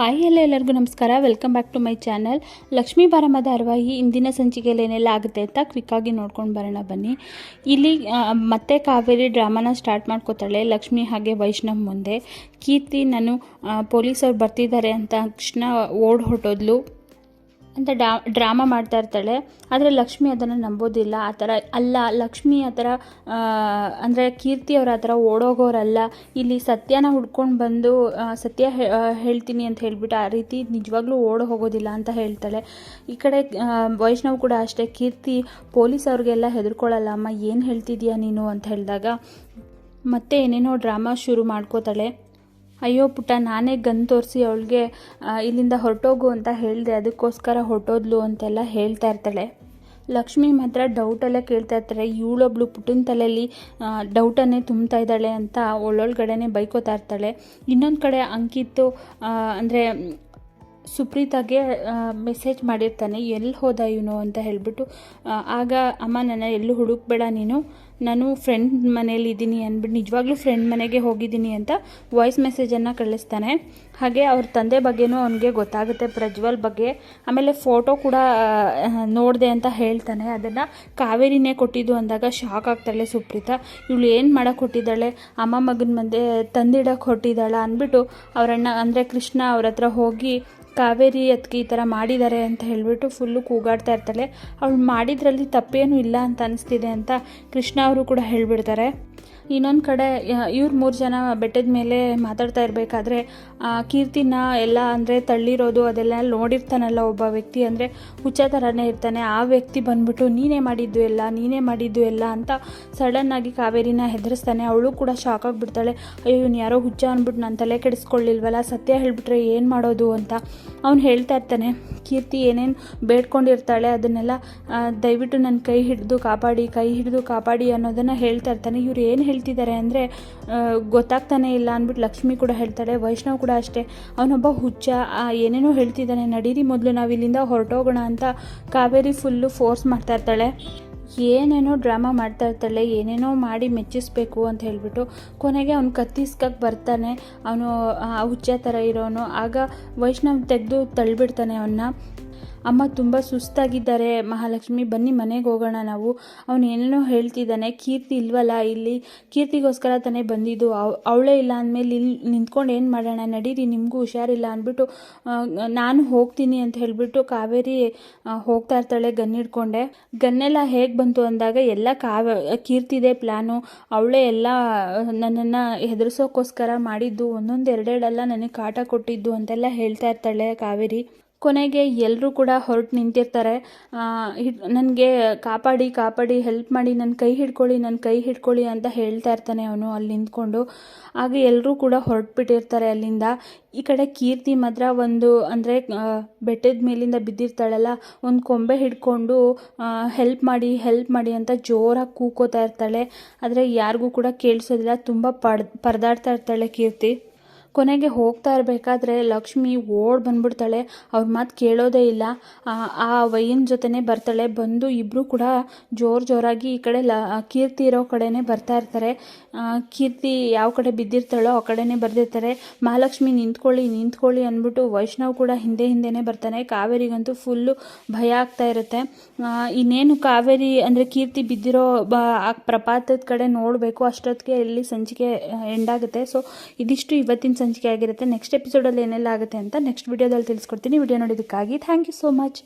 Hi ಎಲ್ಲ ಎಲ್ಲರಿಗೂ ನಮಸ್ಕಾರ. Welcome back to my channel Lakshmi Baramma ಧಾರವಾಹಿ ಇಂದಿನ ಸಂಚಿಕೆಯಲ್ಲಿ ಏನೆಲ್ಲ ಆಗುತ್ತೆ ಅಂತ ಕ್ವಿಕ್ಕಾಗಿ ನೋಡ್ಕೊಂಡು ಬರೋಣ ಬನ್ನಿ. ಇಲ್ಲಿ ಮತ್ತೆ ಕಾವೇರಿ ಡ್ರಾಮಾನ ಸ್ಟಾರ್ಟ್ ಮಾಡ್ಕೋತಾಳೆ ಲಕ್ಷ್ಮಿ ಹಾಗೆ ವೈಷ್ಣವ್ ಮುಂದೆ. ಕೀರ್ತಿ, ನಾನು ಪೊಲೀಸವ್ರು ಬರ್ತಿದ್ದಾರೆ ಅಂತ ತಕ್ಷಣ ಓಡ್ ಹೊರಟೋದ್ಲು. ಅಂತ ಡಾ ಡ್ರಾಮಾ ಮಾಡ್ತಾ ಇರ್ತಾಳೆ. ಆದರೆ ಲಕ್ಷ್ಮಿ ಅದನ್ನು ನಂಬೋದಿಲ್ಲ. ಆ ಥರ ಅಲ್ಲ, ಲಕ್ಷ್ಮಿ ಆ ಥರ ಅಂದರೆ ಕೀರ್ತಿ ಅವ್ರ ಆ ಥರ ಓಡೋಗೋರಲ್ಲ. ಇಲ್ಲಿ ಸತ್ಯನ ಹುಡ್ಕೊಂಡು ಬಂದು ಸತ್ಯ ಹೇಳ್ತೀನಿ ಅಂತ ಹೇಳಿಬಿಟ್ಟು ಆ ರೀತಿ ನಿಜವಾಗ್ಲೂ ಓಡ ಹೋಗೋದಿಲ್ಲ ಅಂತ ಹೇಳ್ತಾಳೆ. ಈ ಕಡೆ ವೈಷ್ಣವ್ ಕೂಡ ಅಷ್ಟೇ. ಕೀರ್ತಿ ಪೊಲೀಸ್ ಅವ್ರಿಗೆಲ್ಲ ಹೆದರ್ಕೊಳ್ಳಲ್ಲ ಅಮ್ಮ, ಏನು ಹೇಳ್ತಿದ್ಯಾ ನೀನು? ಅಂತ ಹೇಳಿದಾಗ, ಮತ್ತೆ ಏನೇನೋ ಡ್ರಾಮಾ ಶುರು ಮಾಡ್ಕೋತಾಳೆ. ಅಯ್ಯೋ ಪುಟ್ಟ, ನಾನೇ ಗನ್ ತೋರಿಸಿ ಅವಳಿಗೆ ಇಲ್ಲಿಂದ ಹೊರಟೋಗು ಅಂತ ಹೇಳಿದೆ. ಅದಕ್ಕೋಸ್ಕರ ಹೊರಟೋದ್ಲು ಅಂತೆಲ್ಲ ಹೇಳ್ತಾ ಇರ್ತಾಳೆ. ಲಕ್ಷ್ಮಿ ಮಾತ್ರ ಡೌಟೆಲ್ಲ ಕೇಳ್ತಾ ಇರ್ತಾರೆ. ಇವಳೊಬ್ಳು ಪುಟ್ಟಿನ ತಲೆಯಲ್ಲಿ ಡೌಟನ್ನೇ ತುಂಬ್ತಾ ಇದ್ದಾಳೆ ಅಂತ ಒಳ್ಳೊಳಗಡೆನೆ ಬೈಕೋತಾ ಇರ್ತಾಳೆ. ಇನ್ನೊಂದು ಕಡೆ ಅಂಕಿತ್ತು ಅಂದರೆ ಸುಪ್ರೀತಾಗೆ ಮೆಸೇಜ್ ಮಾಡಿರ್ತಾನೆ. ಎಲ್ಲಿ ಹೋದ ಇವನು ಅಂತ ಹೇಳಿಬಿಟ್ಟು ಆಗ ಅಮ್ಮ, ನನ್ನ ಎಲ್ಲೂ ಹುಡುಕ್ಬೇಡ ನೀನು? ನಾನು ಫ್ರೆಂಡ್ ಮನೇಲಿ ಇದ್ದೀನಿ ಅಂದ್ಬಿಟ್ಟು ನಿಜವಾಗ್ಲೂ ಫ್ರೆಂಡ್ ಮನೆಗೆ ಹೋಗಿದ್ದೀನಿ ಅಂತ ವಾಯ್ಸ್ ಮೆಸೇಜನ್ನು ಕಳಿಸ್ತಾನೆ. ಹಾಗೆ ಅವ್ರ ತಂದೆ ಬಗ್ಗೆನೂ ಅವನಿಗೆ ಗೊತ್ತಾಗುತ್ತೆ ಪ್ರಜ್ವಲ್ ಬಗ್ಗೆ. ಆಮೇಲೆ ಫೋಟೋ ಕೂಡ ನೋಡಿದೆ ಅಂತ ಹೇಳ್ತಾನೆ. ಅದನ್ನು ಕಾವೇರಿನೇ ಕೊಟ್ಟಿದ್ದು ಅಂದಾಗ ಶಾಕ್ ಆಗ್ತಾಳೆ ಸುಪ್ರೀತಾ. ಇವಳು ಏನು ಮಾಡೋಕೆ ಕೊಟ್ಟಿದ್ದಾಳೆ? ಅಮ್ಮ ಮಗನ ಮುಂದೆ ತಂದಿಡೋಕೆ ಹೊಟ್ಟಿದ್ದಾಳ ಅಂದ್ಬಿಟ್ಟು ಅವರಣ್ಣ, ಅಂದರೆ ಕೃಷ್ಣ ಅವ್ರ ಹತ್ರ ಹೋಗಿ ಕಾವೇರಿ ಅದಕ್ಕೆ ಈ ಥರ ಮಾಡಿದ್ದಾರೆ ಅಂತ ಹೇಳಿಬಿಟ್ಟು ಫುಲ್ಲು ಕೂಗಾಡ್ತಾ ಇರ್ತಾಳೆ. ಅವಳು ಮಾಡಿದ್ರಲ್ಲಿ ತಪ್ಪೇನೂ ಇಲ್ಲ ಅಂತ ಅನಿಸ್ತಿದೆ ಅಂತ ಕೃಷ್ಣ ಅವರು ಕೂಡ ಹೇಳಿಬಿಡ್ತಾರೆ. ಇನ್ನೊಂದು ಕಡೆ ಇವ್ರು ಮೂರು ಜನ ಬೆಟ್ಟದ ಮೇಲೆ ಮಾತಾಡ್ತಾ ಇರಬೇಕಾದ್ರೆ ಕೀರ್ತಿನ ಎಲ್ಲ ಅಂದರೆ ತಳ್ಳಿರೋದು ಅದೆಲ್ಲ ನೋಡಿರ್ತಾನಲ್ಲ ಒಬ್ಬ ವ್ಯಕ್ತಿ ಅಂದರೆ ಹುಚ್ಚ ಥರನೇ ಇರ್ತಾನೆ. ಆ ವ್ಯಕ್ತಿ ಬಂದ್ಬಿಟ್ಟು, ನೀನೇ ಮಾಡಿದ್ದು ಎಲ್ಲ, ನೀನೇ ಮಾಡಿದ್ದು ಎಲ್ಲ ಅಂತ ಸಡನ್ನಾಗಿ ಕಾವೇರಿನ ಹೆದರಿಸ್ತಾನೆ. ಅವಳು ಕೂಡ ಶಾಕ್ ಆಗಿಬಿಡ್ತಾಳೆ. ಅಯ್ಯೋ, ಇವ್ನು ಯಾರೋ ಹುಚ್ಚ ಅಂದ್ಬಿಟ್ಟು ನಾನು ತಲೆ ಕೆಡಿಸ್ಕೊಳ್ಳಿಲ್ವಲ್ಲ, ಸತ್ಯ ಹೇಳಿಬಿಟ್ರೆ ಏನು ಮಾಡೋದು ಅಂತ. ಅವ್ನು ಹೇಳ್ತಾ ಇರ್ತಾನೆ, ಕೀರ್ತಿ ಏನೇನು ಬೇಡ್ಕೊಂಡಿರ್ತಾಳೆ ಅದನ್ನೆಲ್ಲ ದಯವಿಟ್ಟು ನನ್ನ ಕೈ ಹಿಡಿದು ಕಾಪಾಡಿ, ಕೈ ಹಿಡಿದು ಕಾಪಾಡಿ ಅನ್ನೋದನ್ನು ಹೇಳ್ತಾ ಇರ್ತಾನೆ. ಇವ್ರು ಏನು ಹೇಳ್ತಿದ್ದಾರೆ ಅಂದರೆ ಗೊತ್ತಾಗ್ತಾನೆ ಇಲ್ಲ ಅಂದ್ಬಿಟ್ಟು ಲಕ್ಷ್ಮಿ ಕೂಡ ಹೇಳ್ತಾಳೆ, ವೈಷ್ಣವ್ ಕೂಡ ಅಷ್ಟೇ. ಅವನೊಬ್ಬ ಹುಚ್ಚ ಏನೇನೋ ಹೇಳ್ತಿದ್ದಾನೆ ನಡೀರಿ ಮೊದಲು ನಾವು ಇಲ್ಲಿಂದ ಹೊರಟೋಗೋಣ ಅಂತ ಕಾವೇರಿ ಫುಲ್ಲು ಫೋರ್ಸ್ ಮಾಡ್ತಾ ಇರ್ತಾಳೆ. ಏನೇನೋ ಡ್ರಾಮಾ ಮಾಡ್ತಾ ಇರ್ತಾಳೆ, ಏನೇನೋ ಮಾಡಿ ಮೆಚ್ಚಿಸ್ಬೇಕು ಅಂತ ಹೇಳ್ಬಿಟ್ಟು ಕೊನೆಗೆ ಅವ್ನು ಕತ್ತಿಸ್ಕಕ್ಕೆ ಬರ್ತಾನೆ. ಅವನು ಹುಚ್ಚ ಥರ ಇರೋನು. ಆಗ ವೈಷ್ಣವ್ ತೆಗೆದು ತಳ್ಳಿಬಿಡ್ತಾನೆ ಅವನ್ನ ಅಮ್ಮ ತುಂಬ ಸುಸ್ತಾಗಿದ್ದಾರೆ. ಮಹಾಲಕ್ಷ್ಮಿ, ಬನ್ನಿ ಮನೆಗೆ ಹೋಗೋಣ ನಾವು. ಅವನು ಏನೇನೋ ಹೇಳ್ತಿದ್ದಾನೆ. ಕೀರ್ತಿ ಇಲ್ವಲ್ಲ? ಇಲ್ಲಿ ಕೀರ್ತಿಗೋಸ್ಕರ ತಾನೇ ಬಂದಿದ್ದು. ಅವ್, ಅವಳೇ ಇಲ್ಲ ಅಂದಮೇಲೆ ಇಲ್ಲಿ ನಿಂತ್ಕೊಂಡು ಏನು ಮಾಡೋಣ? ನಡೀರಿ, ನಿಮಗೂ ಹುಷಾರಿಲ್ಲ ಅಂದ್ಬಿಟ್ಟು ನಾನು ಹೋಗ್ತೀನಿ ಅಂತ ಹೇಳಿಬಿಟ್ಟು ಕಾವೇರಿ ಹೋಗ್ತಾ ಇರ್ತಾಳೆ ಗನ್ ಹಿಡ್ಕೊಂಡೆ. ಗನ್ನೆಲ್ಲ ಹೇಗೆ ಬಂತು ಅಂದಾಗ ಎಲ್ಲ ಕಾವ, ಕೀರ್ತಿದೆ ಪ್ಲ್ಯಾನು ಅವಳೇ ಎಲ್ಲ, ನನ್ನನ್ನು ಹೆದರ್ಸೋಕ್ಕೋಸ್ಕರ ಮಾಡಿದ್ದು. ಒಂದೊಂದು ಎರಡೆರಡೆಲ್ಲ ನನಗೆ ಕಾಟ ಕೊಟ್ಟಿದ್ದು ಅಂತೆಲ್ಲ ಹೇಳ್ತಾ ಇರ್ತಾಳೆ ಕಾವೇರಿ. ಕೊನೆಗೆ ಎಲ್ಲರೂ ಕೂಡ ಹೊರಟು ನಿಂತಿರ್ತಾರೆ. ನನಗೆ ಕಾಪಾಡಿ ಕಾಪಾಡಿ ಹೆಲ್ಪ್ ಮಾಡಿ ನನ್ನ ಕೈ ಹಿಡ್ಕೊಳ್ಳಿ ನನ್ನ ಕೈ ಹಿಡ್ಕೊಳ್ಳಿ ಅಂತ ಹೇಳ್ತಾ ಇರ್ತಾನೆ ಅವನು ಅಲ್ಲಿ ನಿಂತ್ಕೊಂಡು. ಆಗ ಎಲ್ಲರೂ ಕೂಡ ಹೊರಟ್ಬಿಟ್ಟಿರ್ತಾರೆ ಅಲ್ಲಿಂದ. ಈ ಕಡೆ ಕೀರ್ತಿ ಮಾತ್ರ ಒಂದು, ಅಂದರೆ ಬೆಟ್ಟದ ಮೇಲಿಂದ ಬಿದ್ದಿರ್ತಾಳಲ್ಲ, ಒಂದು ಕೊಂಬೆ ಹಿಡ್ಕೊಂಡು ಹೆಲ್ಪ್ ಮಾಡಿ ಹೆಲ್ಪ್ ಮಾಡಿ ಅಂತ ಜೋರಾಗಿ ಕೂಕೋತಾ ಇರ್ತಾಳೆ. ಆದರೆ ಯಾರಿಗೂ ಕೂಡ ಕೇಳಿಸೋದಿಲ್ಲ, ತುಂಬ ಪಡ್, ಪರದಾಡ್ತಾ ಇರ್ತಾಳೆ ಕೀರ್ತಿ. ಕೊನೆಗೆ ಹೋಗ್ತಾ ಇರಬೇಕಾದ್ರೆ ಲಕ್ಷ್ಮಿ ಓಡ್ ಬಂದ್ಬಿಡ್ತಾಳೆ. ಅವ್ರ ಮಾತು ಕೇಳೋದೇ ಇಲ್ಲ. ಆ, ವೈಯನ್ ಜೊತೆನೇ ಬರ್ತಾಳೆ. ಬಂದು ಇಬ್ಬರು ಕೂಡ ಜೋರು ಜೋರಾಗಿ ಈ ಕಡೆ ಲ ಕೀರ್ತಿ ಇರೋ ಕಡೆನೇ ಬರ್ತಾ ಇರ್ತಾರೆ. ಕೀರ್ತಿ ಯಾವ ಕಡೆ ಬಿದ್ದಿರ್ತಾಳೋ ಆ ಕಡೆನೇ ಬರ್ದಿರ್ತಾರೆ. ಮಹಾಲಕ್ಷ್ಮಿ ನಿಂತ್ಕೊಳ್ಳಿ ನಿಂತ್ಕೊಳ್ಳಿ ಅಂದ್ಬಿಟ್ಟು ವೈಷ್ಣವ್ ಕೂಡ ಹಿಂದೆ ಹಿಂದೆನೇ ಬರ್ತಾನೆ. ಕಾವೇರಿಗಂತೂ ಫುಲ್ಲು ಭಯ ಆಗ್ತಾ ಇರುತ್ತೆ. ಇನ್ನೇನು ಕಾವೇರಿ ಅಂದರೆ ಕೀರ್ತಿ ಬಿದ್ದಿರೋ ಆ ಪ್ರಪಾತದ ಕಡೆ ನೋಡಬೇಕು. ಅಷ್ಟೊತ್ತಿಗೆ ಇಲ್ಲಿ ಸಂಚಿಕೆ ಎಂಡ್ ಆಗುತ್ತೆ. ಸೊ ಇದಿಷ್ಟು ಇವತ್ತಿನ ಸಂಚಿಕೆ ಆಗಿರುತ್ತೆ ನೆಕ್ಸ್ಟ್ ಎಪಿಸೋಡಲ್ಲಿ ಏನೆಲ್ಲ ಆಗುತ್ತೆ ಅಂತ ನೆಕ್ಸ್ಟ್ ವಿಡಿಯೋದಲ್ಲಿ ತಿಳಿಸ್ಕೊಡ್ತೀನಿ. ವಿಡಿಯೋ ನೋಡೋದಕ್ಕಾಗಿ ಥ್ಯಾಂಕ್ ಯು ಸೋ ಮಚ್